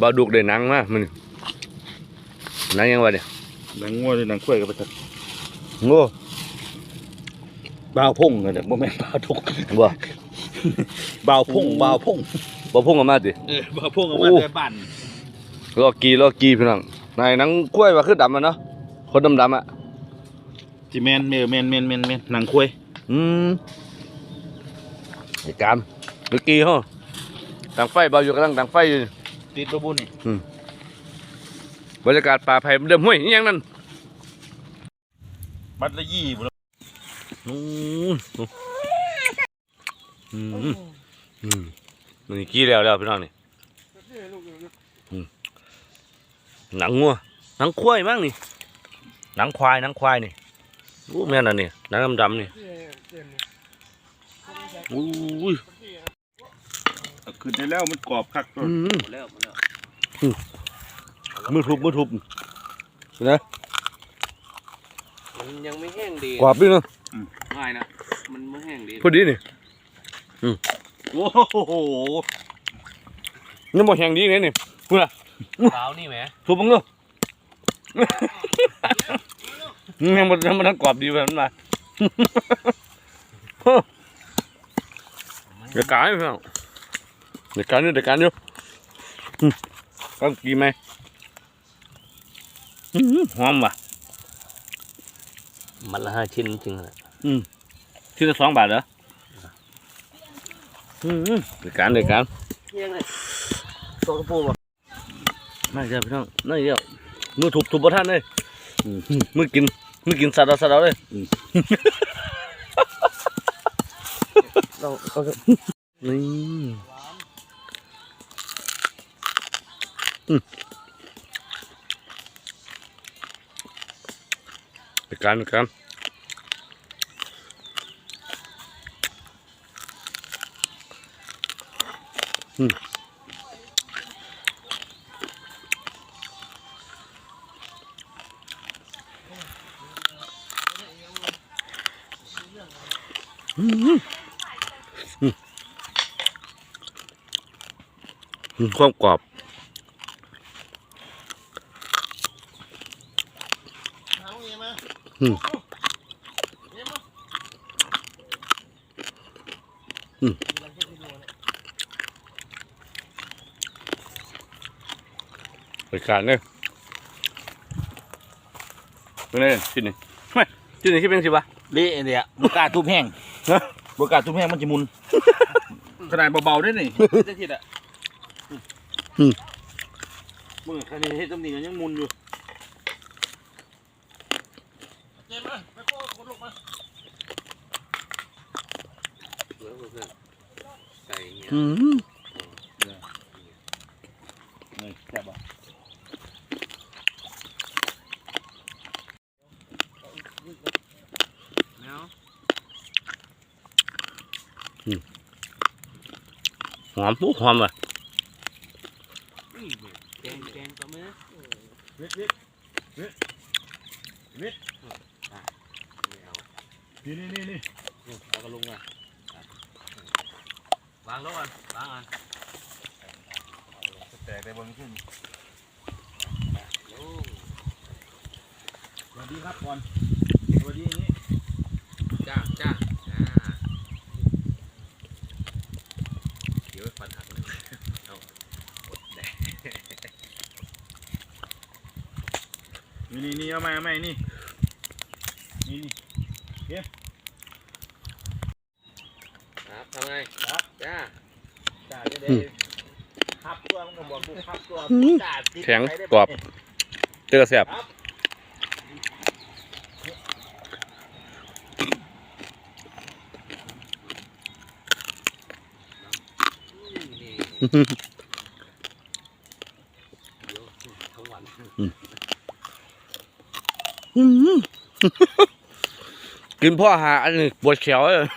บาดุกได้หนังมามันหนังยังวะเนี่ยหนังงัวหรือหนังควายกับประทัดโง่บ่าวพงนั่นแหละบ่แม่นบ่าวทุกบ่บ่าวพงบ่าวพงบ่พุ่งออกมาติเออบ่าวพงเอามาโอ้แต่บ้านลอกกีลอกกีพี่น้องนายหนังกล้วยว่าคือดำอะเนาะคนดำๆอะสิแม่นแม่นแม่นแม่นแม่นแม่นหนังควายอืมไอ้กามลอกกีเฮาดังไฟเบาอยู่กำลังดังไฟอยู่ติดบ่บุญนี่บรรยากาศป่าไผ่เดิมห้วยนี่ยังนั่นบัดละยี่บ่ล่ะนู่นอืมอืมนี่กี้แล้วแล้วพี่น้องนี่อืมหนังงัวหนังควายมั้งนี่หนังควายหนังควายนี่โอ้แม่นอันนี่หนังดำๆนี่อุ้ยเอา ขึ้นได้แล้วมันกรอบคักตัวอืมแล้วมาแล้วมือทุบมือทุบนะมันยังไม่แห้งดีกรอบด้วยเนาะง่ายนะมันไม่แห้งดีพอดีนี่โอ้โหยังบ่แห้งดีเลยนี่พูดละเท้านี่แหมทุบมึงเนาะยังบ่ยังบ่ทันกรอบดีแบบนั้นมาเดี๋ยวการพี่น้อง เดี๋ยวการอยู่เดี๋ยวการอยู่อืมต้องกินไหมอื้อหือหอมว่ะมันละห้าชิ้นจริงๆเลยที่ละสองบาทเหรออืมเดี๋ยวการเดี๋ยวการยังไงตัวกระปูบ่น่าจะพี่น้องน่าจะมือทุบทุบประท่านเลยอืมมือกินมือกินสัตว์เอาสัตว์เอาเลยเราเอานี่ อืมเดี๋ยวการเดี๋ยวการอืมความกรอบ อืมอืมไปการเนี่ยเป็นไงที่นี่ไม่ที่นี่ที่เป็นสิบะเละเนี่ยบ่กล้าทุบแห้งฮะบ่กล้าทุบแห้งมันจะมุนขนาดเบาๆได้นี่จะคิดอะอืมมึงคันนี้เฮ็ดตำหนิกันยังมุนอยู่ ไก่เงี้ยอืมนี่แซ่บบ่แล้วหอมปุ๊หอมว่ะแกงแกงก็ไม่นะวิทวิทวิทวิท ไม่เอานี่นี่นี่นี่เอากระลุงอะวางแล้วกันวางอะแตกได้บนขึ้นโอ้สวัสดีครับก่อนสวัสดีอย่างนี้จ้าจ้าอ่าเดี๋ยวฟันหักเลยเอาอดแดกนี่นี่นี่เอาไหมเอาไหมนี่ นี่นี่ครับทำไงครับจ้าจ้าจะได้ขับตัวมันก็บอกกูขับตัวจ้าติดแข็งไปได้กรอบเจอแสบนี่เดี๋ยวทั้งวัน กินพ่อหาอันนี้ปวดแขวเลย